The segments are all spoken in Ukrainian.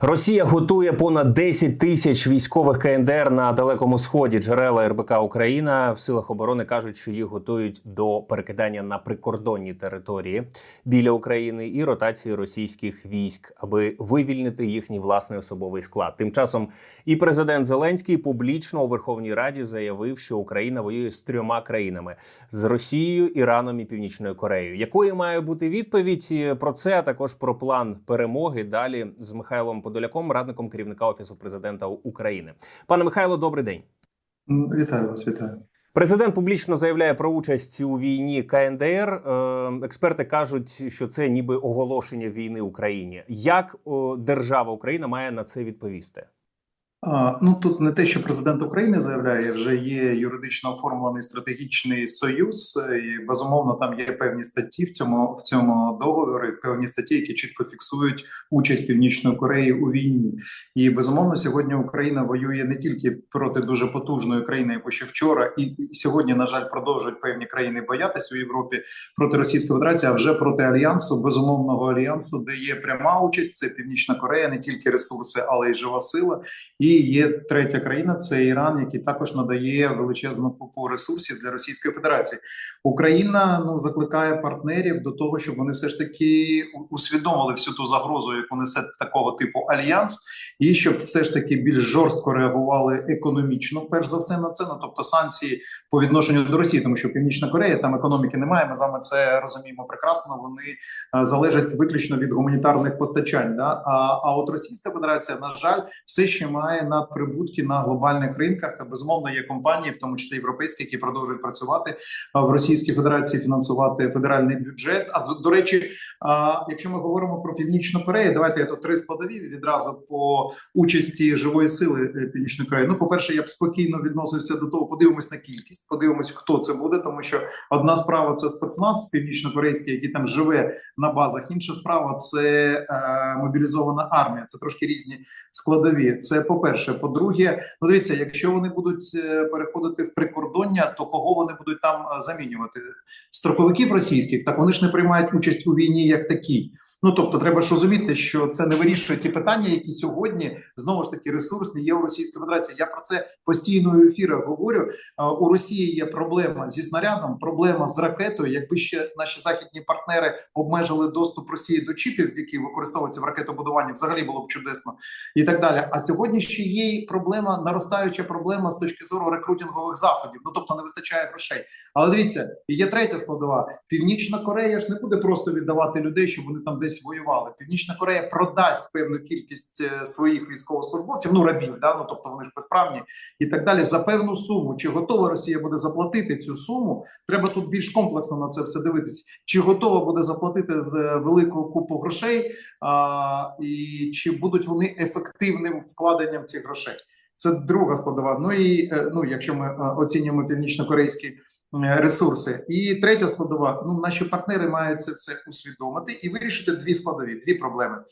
Росія готує понад 10 тисяч військових КНДР на далекому сході. Джерела РБК Україна в силах оборони кажуть, що їх готують до перекидання на прикордонні території біля України і ротації російських військ, аби вивільнити їхній власний особовий склад. Тим часом і президент Зеленський публічно у Верховній Раді заявив, що Україна воює з трьома країнами з Росією, Іраном і Північною Кореєю. Якою має бути відповідь про це? а Також про план перемоги. Далі з Михайлом Подоляком, радником керівника офісу президента України. Пане Михайло, добрий день. Вітаю вас, вітаю. Президент публічно заявляє про участь у війні КНДР. Е, Експерти кажуть, що це ніби оголошення війни Україні. Як держава Україна має на це відповісти? Ну тут не те, що президент України заявляє, вже є юридично оформлений стратегічний союз, е, і безумовно там є певні статті в цьому в цьому договорі, певні статті, які чітко фіксують участь Північної Кореї у війні. І безумовно, сьогодні Україна воює не тільки проти дуже потужної країни, яку ще вчора, і сьогодні, на жаль, продовжують певні країни боятися у Європі проти Російської Федерації, а вже проти альянсу, безумовного альянсу, де є пряма участь. Це Північна Корея, не тільки ресурси, але й жива сила. І є третя країна, це Іран, який також надає величезну купу ресурсів для Російської Федерації. Україна ну закликає партнерів до того, щоб вони все ж таки усвідомили всю ту загрозу, яку несе такого типу альянс, і щоб все ж таки більш жорстко реагували економічно, перш за все на це. Ну тобто санкції по відношенню до Росії, тому що Північна Корея там економіки немає. Ми з вами це розуміємо прекрасно. Вони е, залежать виключно від гуманітарних постачань. Да? А, а от Російська Федерація, на жаль, все ще має надприбутки на глобальних ринках. Безумовно, є компанії, в тому числі європейські, які продовжують працювати в Російській Федерації, фінансувати федеральний бюджет. А до речі, якщо ми говоримо про Північну Корею, давайте я тут три складові відразу по участі живої сили е, Північної Кореї. Ну, по перше, я б спокійно відносився до того. Подивимось на кількість, подивимось, хто це буде, тому що одна справа це спецназ північно-корейський, який там живе на базах. Інша справа це е, мобілізована армія. Це трошки різні складові. Це по перше. По-друге, ну дивіться, якщо вони будуть е, переходити в прикордоння, то кого вони будуть там е, замінювати? Строковиків російських, так вони ж не приймають участь у війні як такій. Ну тобто, треба ж розуміти, що це не вирішує ті питання, які сьогодні знову ж таки ресурсні є у Російській Федерації. Я про це постійно в ефірах говорю. У Росії є проблема зі снарядом, проблема з ракетою. Якби ще наші західні партнери обмежили доступ Росії до чіпів, які використовуються в ракетобудуванні, взагалі було б чудесно і так далі. А сьогодні ще є проблема, наростаюча проблема з точки зору рекрутингових заходів. Ну тобто не вистачає грошей. Але дивіться, є третя складова. Північна Корея ж не буде просто віддавати людей, щоб вони там десь воювали. Північна Корея продасть певну кількість е, своїх військовослужбовців, ну рабів, да? ну тобто вони ж безправні і так далі за певну суму. Чи готова Росія буде заплатити цю суму? Треба тут більш комплексно на це все дивитись. Чи готова буде заплатити з е, велику купу грошей, а, і чи будуть вони ефективним вкладенням цих грошей? Це друга складова. Ну і е, ну, якщо ми оцінюємо північно-корейські ресурси, і третя складова. Ну наші партнери мають це все усвідомити і вирішити дві складові, дві проблеми.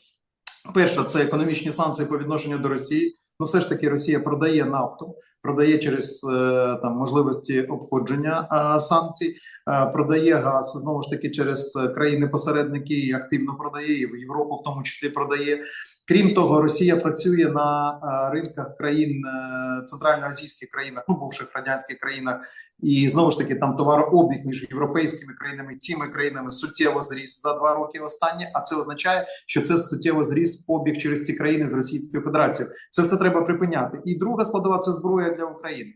Перша це економічні санкції по відношенню до Росії. Ну, все ж таки, Росія продає нафту, продає через е, там можливості обходження е, санкцій, е, продає газ знову ж таки через країни-посередники і активно продає і в Європу, в тому числі продає. Крім того, Росія працює на е, ринках країн е, центральноазійських країнах, ну бувших радянських країнах, і знову ж таки там товарообіг між європейськими країнами цими країнами суттєво зріс за два роки останні. А це означає, що це суттєво зріс обіг через ці країни з Російською Федерацією. Це все треба припиняти. І друга складова це зброя для України.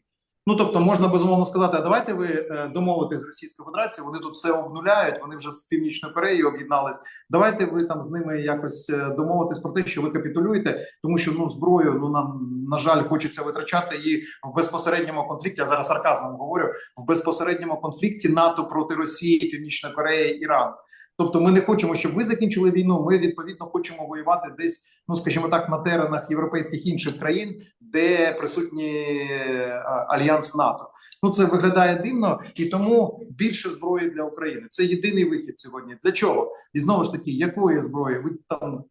Ну тобто можна безумовно сказати, а давайте ви е, домовитесь з Російською Федерацією. Вони тут все обнуляють. Вони вже з північною Кореєю об'єднались. Давайте ви там з ними якось е, домовитесь про те, що ви капітулюєте, тому що ну зброю ну нам на жаль хочеться витрачати її в безпосередньому конфлікті. Я зараз сарказмом говорю в безпосередньому конфлікті НАТО проти Росії, Північної Кореї, Ірану. Тобто, ми не хочемо, щоб ви закінчили війну. Ми відповідно хочемо воювати десь, ну скажімо так, на теренах європейських інших країн, де присутній е, альянс НАТО. Ну це виглядає дивно, і тому більше зброї для України. Це єдиний вихід сьогодні. Для чого? І знову ж таки, якої зброї? Ви там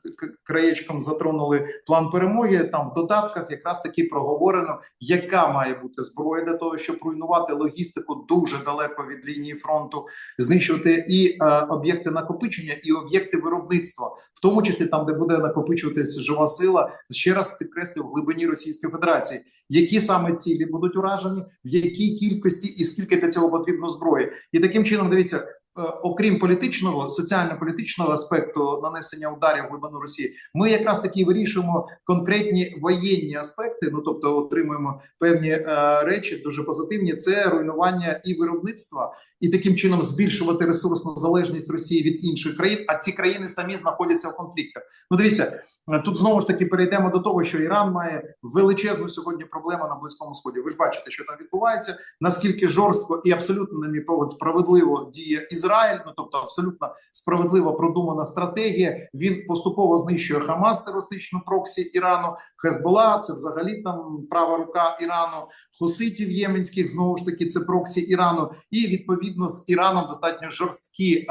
краєчком затронули план перемоги. Там в додатках якраз таки проговорено, яка має бути зброя для того, щоб руйнувати логістику дуже далеко від лінії фронту, знищувати і е, об'єкти накопичення, і об'єкти виробництва, в тому числі там, де буде накопичуватися жива сила. Ще раз підкреслю в глибині Російської Федерації, які саме цілі будуть уражені, в якій кількості і скільки для цього потрібно зброї, і таким чином дивіться. Е, Окрім політичного, соціально-політичного аспекту нанесення ударів в глибину Росії, ми якраз таки вирішуємо конкретні воєнні аспекти. Ну тобто, отримуємо певні е, речі дуже позитивні. Це руйнування і виробництва, і таким чином збільшувати ресурсну залежність Росії від інших країн. А ці країни самі знаходяться в конфліктах. Ну дивіться, е, тут знову ж таки перейдемо до того, що Іран має величезну сьогодні проблему на близькому сході. Ви ж бачите, що там відбувається, наскільки жорстко і абсолютно, на мій погляд, справедливо діє Ізраїль. Ну тобто, абсолютно справедливо продумана стратегія. Він поступово знищує Хамас, терористичну проксі Ірану, Хезбола. Це взагалі там права рука Ірану, хуситів єменських знову ж таки це проксі Ірану, і відповідно з Іраном достатньо жорсткі,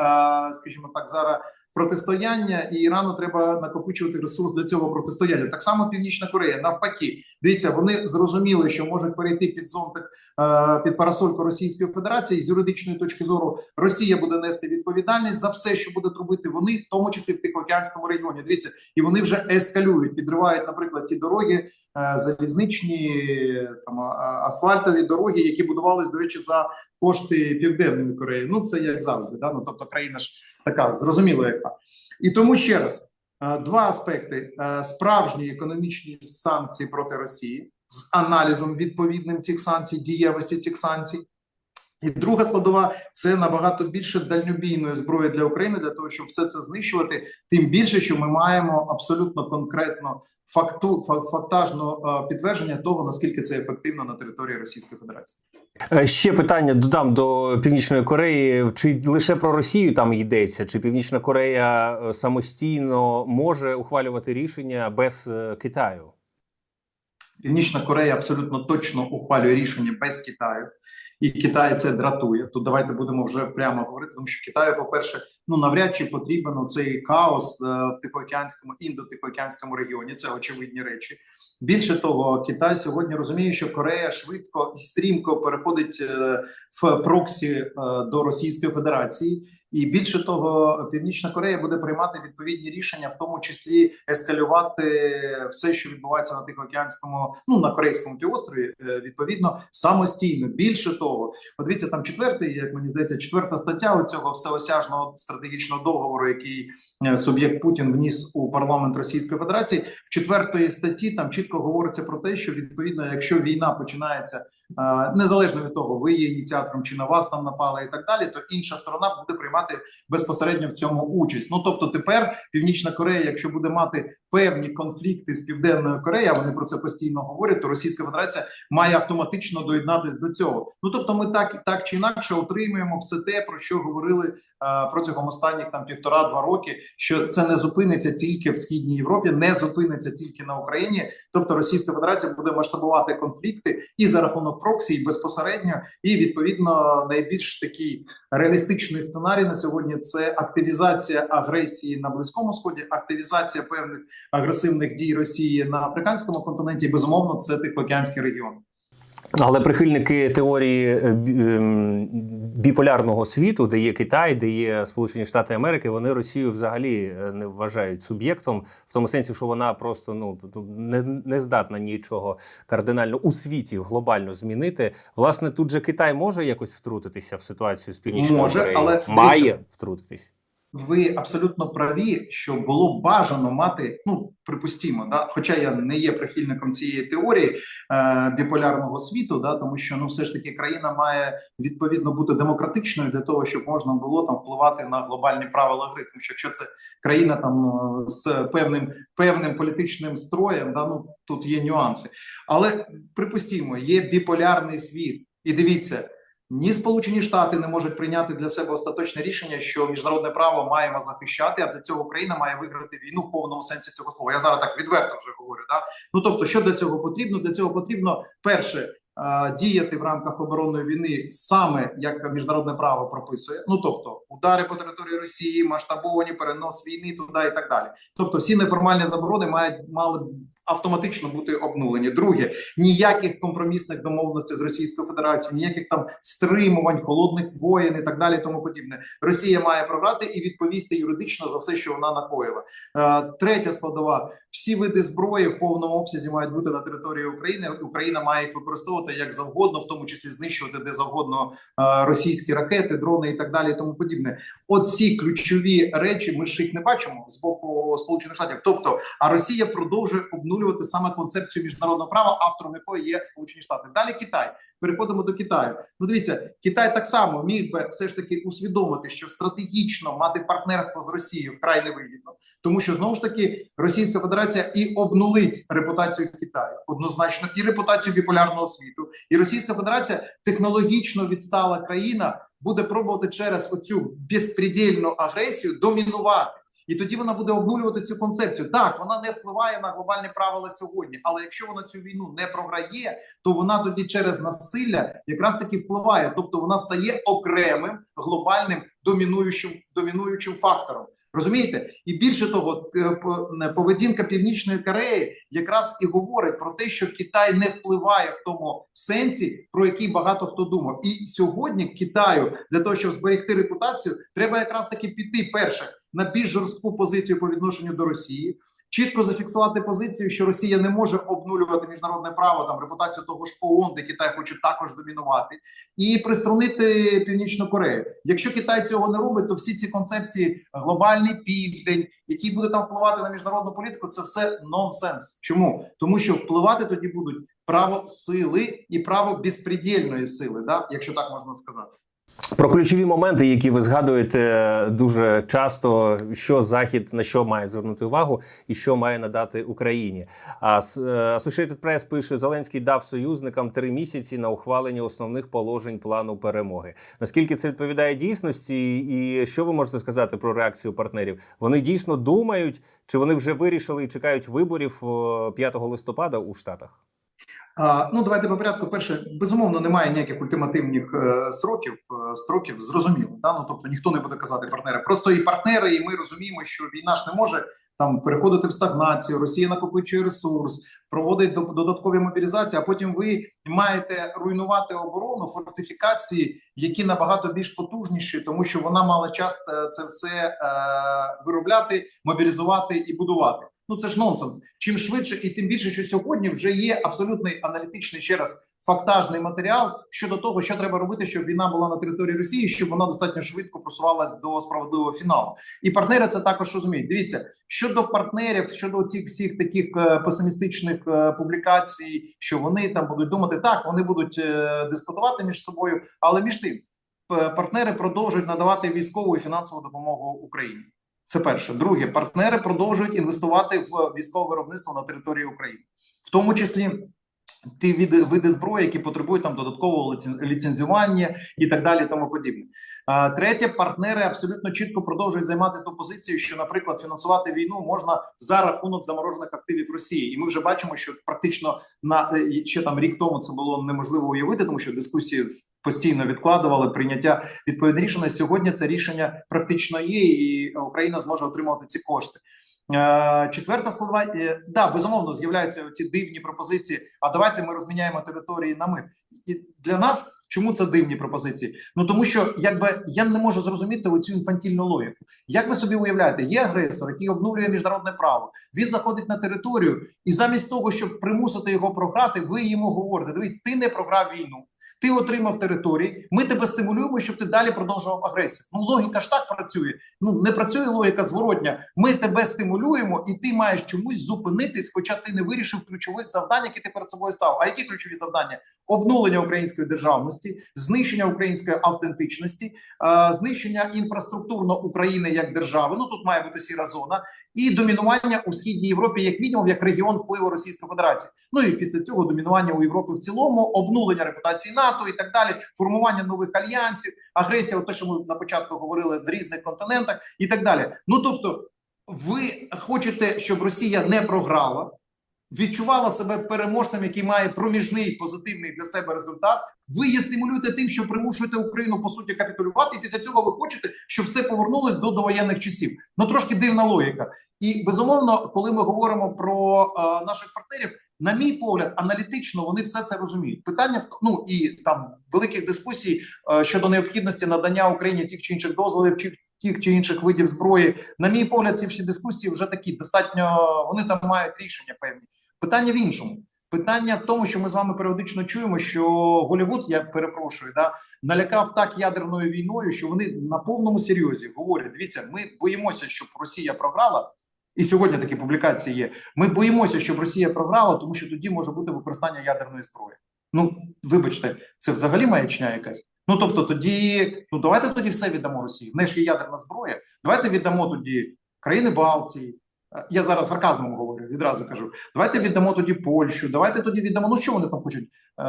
скажімо так, зараз. Протистояння і Ірану треба накопичувати ресурс для цього протистояння. Так само Північна Корея навпаки, дивіться, вони зрозуміли, що можуть перейти під зонтик е, під парасольку Російської Федерації. З юридичної точки зору Росія буде нести відповідальність за все, що будуть робити вони, в тому числі в Тихоокеанському регіоні. Дивіться, і вони вже ескалюють, підривають, наприклад, ті дороги залізничні там асфальтові дороги, які будувались, до речі, за кошти Південної Кореї. Ну це як завжди, да? ну тобто країна ж така зрозуміло, яка і тому ще раз е, два аспекти: Е, справжні економічні санкції проти Росії з аналізом відповідним цих санкцій, дієвості цих санкцій. І друга складова це набагато більше дальнобійної зброї для України для того, щоб все це знищувати. Тим більше, що ми маємо абсолютно конкретно факту фа- фактажно е, підтвердження того, наскільки це ефективно на території Російської Федерації. Е, Ще питання додам до Північної Кореї. Чи лише про Росію там йдеться? Чи Північна Корея е, самостійно може ухвалювати рішення без е, Китаю? Північна Корея абсолютно точно ухвалює рішення без Китаю, і Китай це дратує. Тут давайте будемо вже прямо говорити, тому що Китаю, по-перше, ну навряд чи потрібен цей хаос е, в Тихоокеанському індотихоокеанському регіоні. Це очевидні речі. Більше того, Китай сьогодні розуміє, що Корея швидко і стрімко переходить е, в проксі е, до Російської Федерації. І більше того, Північна Корея буде приймати відповідні рішення, в тому числі ескалювати все, що відбувається на Тихоокеанському, ну на корейському півострові, е, відповідно самостійно. Більше того, подивіться там четвертий, як мені здається, четверта стаття у цього всеосяжного стратегічного договору, який е, суб'єкт Путін вніс у парламент Російської Федерації. В четвертої статті там чітко говориться про те, що відповідно, якщо війна починається. Е, Незалежно від того, ви є ініціатором чи на вас там напали і так далі, то інша сторона буде приймати безпосередньо в цьому участь. Ну тобто, тепер Північна Корея, якщо буде мати певні конфлікти з Південною Кореєю, вони про це постійно говорять, то Російська Федерація має автоматично доєднатись до цього. Ну тобто, ми так так чи інакше отримуємо все те, про що говорили е, протягом останніх там півтора-два роки. Що це не зупиниться тільки в східній Європі, не зупиниться тільки на Україні. Тобто Російська Федерація буде масштабувати конфлікти і за рахунок проксі, і безпосередньо, і відповідно найбільш такий реалістичний сценарій на сьогодні це активізація агресії на близькому сході, активізація певних агресивних дій Росії на африканському континенті. І, безумовно, це Тихоокеанський регіон. Але прихильники теорії е, ем, біполярного світу, де є Китай, де є Сполучені Штати Америки, вони Росію взагалі е, не вважають суб'єктом, в тому сенсі, що вона просто ну не, не здатна нічого кардинально у світі глобально змінити. Власне, тут же Китай може якось втрутитися в ситуацію з північною Може, Кореєю? але має втрутитись. Ви абсолютно праві, що було бажано мати, ну припустімо, да, хоча я не є прихильником цієї теорії е, біполярного світу, да, тому що ну все ж таки країна має відповідно бути демократичною для того, щоб можна було там впливати на глобальні правила гри. Тому що якщо це країна там е, з певним певним політичним строєм, да, ну тут є нюанси. Але припустімо, є біполярний світ, і дивіться. Ні Сполучені Штати не можуть прийняти для себе остаточне рішення, що міжнародне право маємо захищати, а для цього Україна має виграти війну в повному сенсі цього слова. Я зараз так відверто вже говорю. Да? Ну тобто, що для цього потрібно? Для цього потрібно перше діяти в рамках оборонної війни саме як міжнародне право прописує. Ну тобто удари по території Росії, масштабовані перенос війни туди і так далі. Тобто, всі неформальні заборони мають мали автоматично бути обнулені. Друге, ніяких компромісних домовленостей з Російською Федерацією, ніяких там стримувань, холодних воєн і так далі. Тому подібне. Росія має програти і відповісти юридично за все, що вона накоїла. Е, Третя складова: всі види зброї в повному обсязі мають бути на території України. Україна має їх використовувати як завгодно, в тому числі знищувати де завгодно е, російські ракети, дрони і так далі. І тому подібне. Оці ключові речі ми ж їх не бачимо з боку Сполучених Штатів. Тобто, а Росія продовжує обнулювати саме концепцію міжнародного права, автором якої є Сполучені Штати. Далі Китай. Переходимо до Китаю. Ну, дивіться, Китай так само міг би все ж таки усвідомити, що стратегічно мати партнерство з Росією вкрай невигідно, тому що знову ж таки Російська Федерація і обнулить репутацію Китаю однозначно, і репутацію біполярного світу. І Російська Федерація технологічно відстала країна буде пробувати через оцю безпредельну агресію домінувати. І тоді вона буде обнулювати цю концепцію. Так, вона не впливає на глобальні правила сьогодні, але якщо вона цю війну не програє, то вона тоді через насилля якраз таки впливає. Тобто вона стає окремим глобальним домінуючим домінуючим фактором. Розумієте, і більше того, е, не, поведінка Північної Кореї якраз і говорить про те, що Китай не впливає в тому сенсі, про який багато хто думав. І сьогодні Китаю для того, щоб зберегти репутацію, треба якраз таки піти перше на більш жорстку позицію по відношенню до Росії. Чітко зафіксувати позицію, що Росія не може обнулювати міжнародне право, там репутацію того ж ООН, де Китай хоче також домінувати, і приструнити Північну Корею. Якщо Китай цього не робить, то всі ці концепції глобальний південь, який буде там впливати на міжнародну політику, це все нонсенс. Чому? Тому що впливати тоді будуть право сили і право безпредельної сили, да, якщо так можна сказати. Про ключові моменти, які ви згадуєте дуже часто, що захід на що має звернути увагу і що має надати Україні. А е, Associated Press пише: Зеленський дав союзникам три місяці на ухвалення основних положень плану перемоги. Наскільки це відповідає дійсності, і що ви можете сказати про реакцію партнерів? Вони дійсно думають, чи вони вже вирішили і чекають виборів е, 5 листопада у Штатах? Ну, давайте по порядку. Перше, безумовно, немає ніяких ультимативних е, сроків. Е, строків зрозуміло. Да? Ну, тобто ніхто не буде казати партнери. Просто і партнери, і ми розуміємо, що війна ж не може там переходити в стагнацію. Росія накопичує ресурс, проводить до- додаткові мобілізації. А потім ви маєте руйнувати оборону, фортифікації, які набагато більш потужніші, тому що вона мала час це, це все е, виробляти, мобілізувати і будувати. Ну це ж нонсенс. Чим швидше, і тим більше, що сьогодні вже є абсолютний аналітичний ще раз фактажний матеріал щодо того, що треба робити, щоб війна була на території Росії, щоб вона достатньо швидко просувалась до справедливого фіналу. І партнери це також розуміють. Дивіться щодо партнерів, щодо цих всіх таких е, песимістичних е, публікацій, що вони там будуть думати, так вони будуть е, дискутувати між собою, але між тим партнери продовжують надавати військову і фінансову допомогу Україні. Це перше. Друге, партнери продовжують інвестувати в військове виробництво на території України, в тому числі ті види, види зброї, які потребують там додаткового ліцен- ліцензування і так далі, тому подібне. А, третє, партнери абсолютно чітко продовжують займати ту позицію, що, наприклад, фінансувати війну можна за рахунок заморожених активів Росії, і ми вже бачимо, що практично на е, ще там рік тому це було неможливо уявити, тому що дискусії постійно відкладували прийняття відповідних рішень. Сьогодні це рішення практично є, і Україна зможе отримувати ці кошти. Е, Четверта складова, е, да, безумовно, з'являються ці дивні пропозиції. А давайте ми розміняємо території на мир. І для нас чому це дивні пропозиції? Ну тому що якби я не можу зрозуміти оцю інфантільну логіку. Як ви собі уявляєте, є агресор, який обнулює міжнародне право. Він заходить на територію, і замість того, щоб примусити його програти, ви йому говорите: дивись, ти не програв війну. Ти отримав території, ми тебе стимулюємо, щоб ти далі продовжував агресію. Ну логіка ж так працює. Ну не працює логіка зворотня. Ми тебе стимулюємо, і ти маєш чомусь зупинитись, хоча ти не вирішив ключових завдань, які ти перед собою став. А які ключові завдання? Обнулення української державності, знищення української автентичності, е, знищення інфраструктурно України як держави. Ну тут має бути сіра зона, і домінування у східній Європі, як мінімум, як регіон впливу Російської Федерації. Ну і після цього домінування у Європі в цілому, обнулення репутації НАТО і так далі, формування нових альянсів, агресія, те, що ми на початку говорили в різних континентах, і так далі. Ну тобто, ви хочете, щоб Росія не програла. відчувала себе переможцем, який має проміжний позитивний для себе результат. Ви її стимулюєте тим, що примушуєте Україну по суті капітулювати, і після цього ви хочете, щоб все повернулось до довоєнних часів. Ну трошки дивна логіка. І безумовно, коли ми говоримо про е, наших партнерів, на мій погляд, аналітично вони все це розуміють. Питання в ну і там великих дискусій е, щодо необхідності надання Україні тих чи інших дозволів, чи тих чи інших видів зброї. На мій погляд, ці всі дискусії вже такі достатньо. Вони там мають рішення певні. Питання в іншому. Питання в тому, що ми з вами періодично чуємо, що Голівуд, я перепрошую, да налякав так ядерною війною, що вони на повному серйозі говорять: дивіться, ми боїмося, щоб Росія програла. І сьогодні такі публікації є. Ми боїмося, щоб Росія програла, тому що тоді може бути використання ядерної зброї. Ну вибачте, це взагалі маячня якась. Ну тобто, тоді ну давайте тоді все віддамо Росії. В неї ж є ядерна зброя. Давайте віддамо тоді країни Балтії. Е, Я зараз сарказмом говорю, відразу кажу. Давайте віддамо тоді Польщу. Давайте тоді віддамо. Ну що вони там хочуть? Е,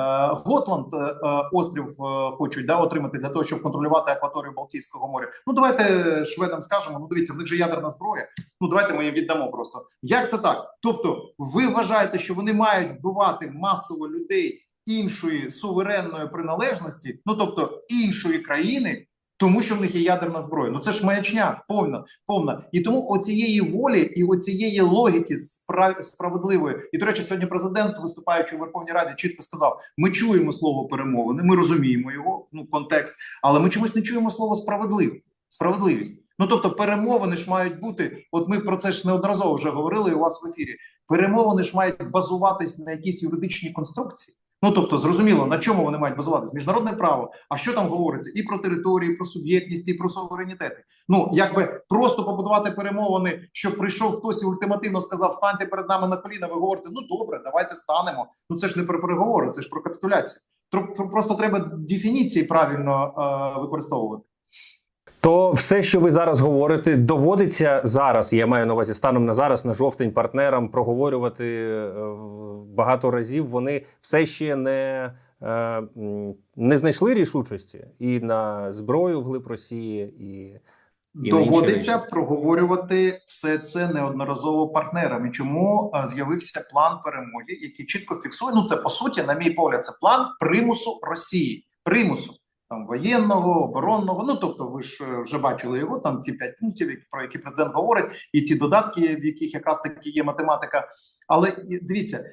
Готланд е, е, острів хочуть да, отримати для того, щоб контролювати акваторію Балтійського моря. Ну давайте шведам скажемо. Ну дивіться, в них же ядерна зброя. Ну давайте ми їм віддамо просто. Як це так? Тобто, ви вважаєте, що вони мають вбивати масово людей іншої суверенної приналежності, ну тобто іншої країни, тому що в них є ядерна зброя. Ну це ж маячня повна, повна. І тому оцієї волі і оцієї логіки спра- справедливої. І до речі, сьогодні президент, виступаючи у Верховній Раді, чітко сказав: ми чуємо слово перемовини, ми розуміємо його, ну контекст, але ми чомусь не чуємо слово справедлив, справедливість. Ну тобто, перемовини ж мають бути. От ми про це ж неодноразово вже говорили у вас в ефірі. Перемовини ж мають базуватись на якійсь юридичній конструкції. Ну тобто, зрозуміло, на чому вони мають базуватися? Міжнародне право. А що там говориться? І про території, і про суб'єктність, і про суверенітети. Ну якби просто побудувати перемовини, щоб прийшов хтось і ультимативно сказав: станьте перед нами на коліна. Ви говорите, ну добре, давайте станемо. Ну це ж не про переговори, це ж про капітуляцію. Просто треба дефініції правильно е, використовувати. То все, що ви зараз говорите, доводиться зараз. Я маю на увазі станом на зараз, на жовтень партнерам проговорювати е, багато разів. Вони все ще не, е, не знайшли рішучості і на зброю вглиб Росії, і І Доводиться проговорювати все це неодноразово партнерами. Чому е, з'явився план перемоги, який чітко фіксує? Ну це по суті, на мій погляд, це план примусу Росії, примусу там воєнного, оборонного. Ну тобто, ви ж е, вже бачили його там. Ці п'ять пунктів, про які президент говорить, і ці додатки, в яких якраз таки є математика. Але дивіться.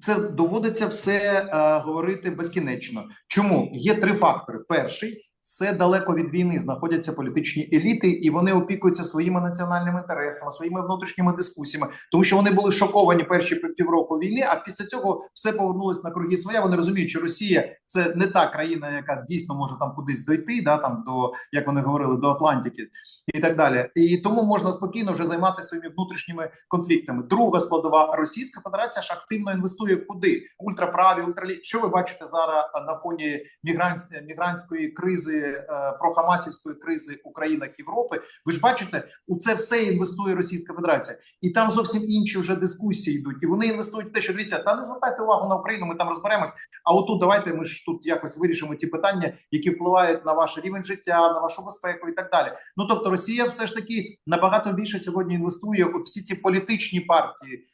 Це доводиться все е, говорити безкінечно. Чому є три фактори? Перший це далеко від війни знаходяться політичні еліти, і вони опікуються своїми національними інтересами, своїми внутрішніми дискусіями, тому що вони були шоковані перші півроку війни. А після цього все повернулось на круги своя. Вони розуміють, що Росія це не та країна, яка дійсно може там кудись дойти, да там до як вони говорили, до Атлантики і так далі. І тому можна спокійно вже займатися своїми внутрішніми конфліктами. Друга складова Російська Федерація ж активно інвестує куди ультраправі, ультралі. Що ви бачите зараз на фоні мігрант... мігрантської кризи, е, прохамасівської кризи у країнах Європи? Ви ж бачите, у це все інвестує Російська Федерація, і там зовсім інші вже дискусії йдуть. І вони інвестують в те, що дивіться, та не звертайте увагу на Україну. Ми там розберемось. А отут давайте ми ж тут якось вирішимо ті питання, які впливають на ваш рівень життя, на вашу безпеку і так далі. Ну тобто, Росія все ж таки набагато більше сьогодні інвестує у всі ці політичні партії.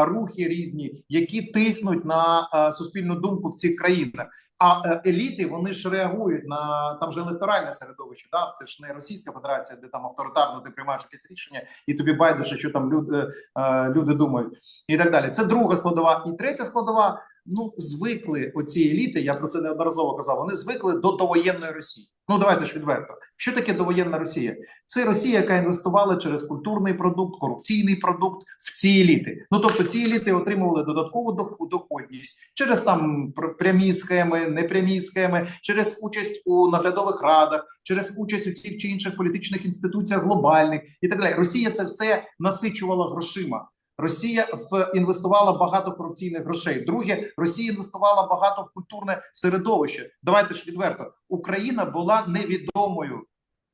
Рухи різні, які тиснуть на суспільну думку в цих країнах. А е, еліти вони ж реагують на там же електоральне середовище. Да? Це ж не Російська Федерація, де там авторитарно ти приймаєш якесь рішення, і тобі байдуже, що там люди, е, люди думають, і так далі. Це друга складова. І третя складова. Ну, звикли оці еліти. Я про це неодноразово казав. Вони звикли до довоєнної Росії. Ну давайте ж відверто. Що таке довоєнна Росія? Це Росія, яка інвестувала через культурний продукт, корупційний продукт в ці еліти. Ну тобто, ці еліти отримували додаткову доходність через там прямі схеми, непрямі схеми, через участь у наглядових радах, через участь у тих чи інших політичних інституціях глобальних і так далі. Росія це все насичувала грошима. Росія в інвестувала багато корупційних грошей. Друге, Росія інвестувала багато в культурне середовище. Давайте ж відверто. Україна була невідомою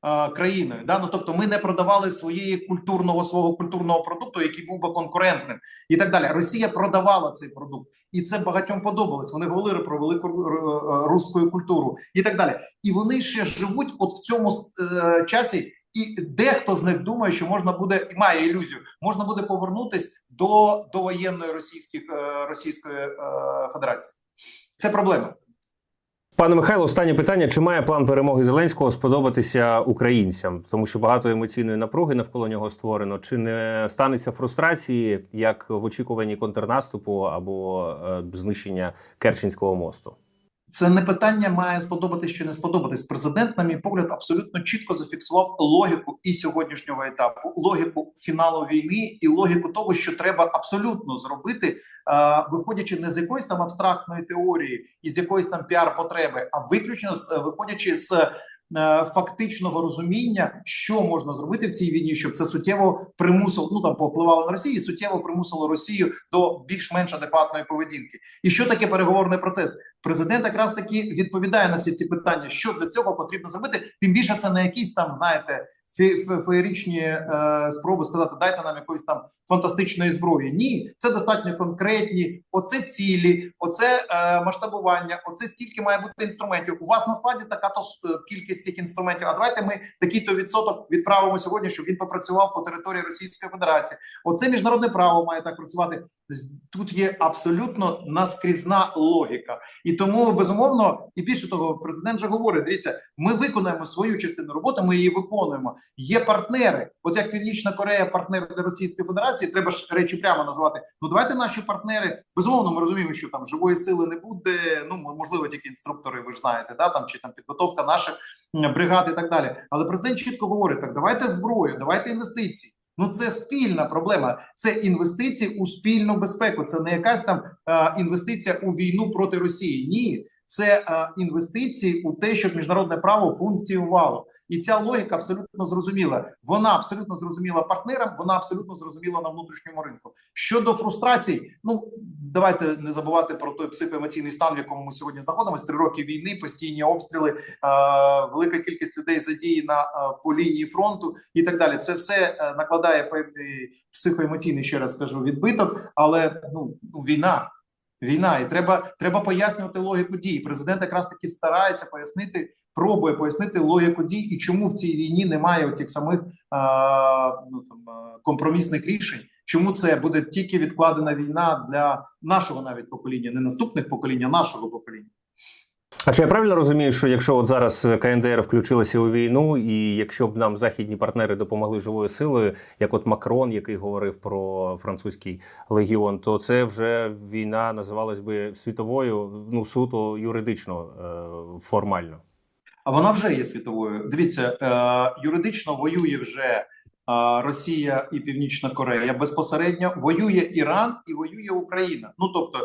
е, країною. Да? Ну, тобто, ми не продавали своєї культурного свого культурного продукту, який був би конкурентним, і так далі. Росія продавала цей продукт, і це багатьом подобалось. Вони говорили про велику е, руську культуру і так далі. І вони ще живуть, от в цьому е, часі, і дехто з них думає, що можна буде і має ілюзію, можна буде повернутись до, воєнної російських е, Російської е, Федерації. Це проблема. Пане Михайло, останнє питання: чи має план перемоги Зеленського сподобатися українцям? Тому що багато емоційної напруги навколо нього створено. Чи не станеться фрустрації як в очікуванні контрнаступу або е, знищення Керченського мосту? Це не питання має сподобатись чи не сподобатись. Президент, на мій погляд, абсолютно чітко зафіксував логіку і сьогоднішнього етапу, логіку фіналу війни, і логіку того, що треба абсолютно зробити, виходячи не з якоїсь там абстрактної теорії і з якоїсь там піар-потреби, а виключно з виходячи з фактичного розуміння, що можна зробити в цій війні, щоб це суттєво примусило, ну там повпливало на Росію, і суттєво примусило Росію до більш-менш адекватної поведінки. І що таке переговорний процес? Президент якраз таки відповідає на всі ці питання, що для цього потрібно зробити. Тим більше це не якісь там, знаєте, фе- феєричні е, спроби сказати, дайте нам якоїсь там фантастичної зброї. Ні, це достатньо конкретні. Оце цілі, оце е, масштабування, оце стільки має бути інструментів. У вас насправді така то е, кількість цих інструментів. А давайте ми такий то відсоток відправимо сьогодні, щоб він попрацював по території Російської Федерації. Оце міжнародне право має так працювати. Тут є абсолютно наскрізна логіка, і тому безумовно, і більше того, президент же говорить: дивіться, ми виконуємо свою частину роботи, ми її виконуємо. Є партнери, от як Північна Корея, партнер для Російської Федерації, треба ж речі прямо називати. Ну давайте наші партнери. Безумовно, ми розуміємо, що там живої сили не буде. Ну можливо, тільки інструктори, ви ж знаєте, да там чи там підготовка наших бригад і так далі. Але президент чітко говорить: так давайте зброю, давайте інвестиції. Ну це спільна проблема. Це інвестиції у спільну безпеку. Це не якась там е, інвестиція у війну проти Росії. Ні, це е, інвестиції у те, щоб міжнародне право функціонувало. І ця логіка абсолютно зрозуміла. Вона абсолютно зрозуміла партнерам, вона абсолютно зрозуміла на внутрішньому ринку. Щодо фрустрацій, ну давайте не забувати про той психоемоційний стан, в якому ми сьогодні знаходимося. Три роки війни, постійні обстріли, е, велика кількість людей задіяна е, по лінії фронту і так далі. Це все е, накладає певний психоемоційний, ще раз скажу, відбиток, але ну, ну війна. Війна, і треба треба пояснювати логіку дій. Президент якраз таки старається пояснити, пробує пояснити логіку дій і чому в цій війні немає цих самих ну там компромісних рішень. Чому це буде тільки відкладена війна для нашого навіть покоління, не наступних поколінь, а нашого покоління. А чи я правильно розумію, що якщо от зараз КНДР включилася у війну, і якщо б нам західні партнери допомогли живою силою, як от Макрон, який говорив про французький легіон, то це вже війна називалась би світовою, ну суто юридично е, формально. А вона вже є світовою. Дивіться, е, юридично воює вже е, Росія і Північна Корея безпосередньо. Воює Іран і воює Україна. Ну тобто.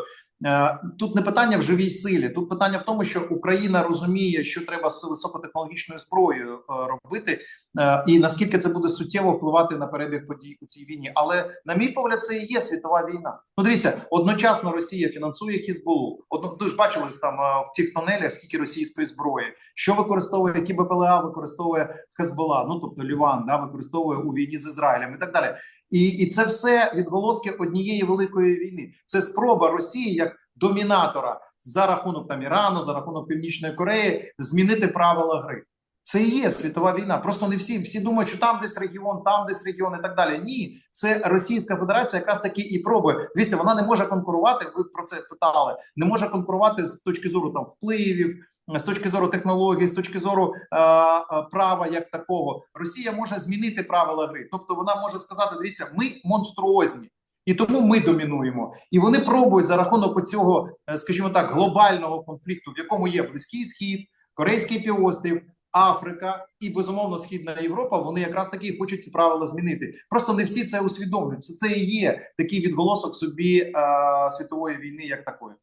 Е, Тут не питання в живій силі, тут питання в тому, що Україна розуміє, що треба з високотехнологічною зброєю е, робити, е, і наскільки це буде суттєво впливати на перебіг подій у цій війні. Але на мій погляд, це і є світова війна. Ну дивіться, одночасно Росія фінансує Хізболу. Одно ви ж бачили там в цих тонелях, скільки російської зброї, що використовує які БПЛА, використовує Хезбола, ну тобто Ліван, да використовує у війні з Ізраїлем і так далі. І, і це все відголоски однієї великої війни. Це спроба Росії як домінатора за рахунок там Ірану, за рахунок Північної Кореї змінити правила гри. Це і є світова війна. Просто не всі всі думають, що там десь регіон, там десь регіон і так далі. Ні, це Російська Федерація якраз таки і пробує. Дивіться, вона не може конкурувати. Ви про це питали. Не може конкурувати з точки зору там впливів, з точки зору технологій, з точки зору е, е, права як такого. Росія може змінити правила гри. Тобто вона може сказати: дивіться, ми монструозні. І тому ми домінуємо, і вони пробують за рахунок цього, скажімо так, глобального конфлікту, в якому є близький схід, корейський півострів, Африка і безумовно Східна Європа. Вони якраз таки хочуть ці правила змінити. Просто не всі це усвідомлюють. Це і є такий відголосок собі е, світової війни, як такої.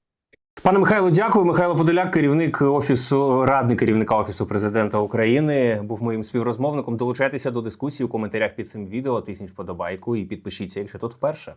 Пане Михайло, дякую. Михайло Подоляк, керівник офісу, радник керівника офісу президента України, був моїм співрозмовником. Долучайтеся до дискусії у коментарях під цим відео. Тисніть вподобайку і підпишіться, якщо тут вперше.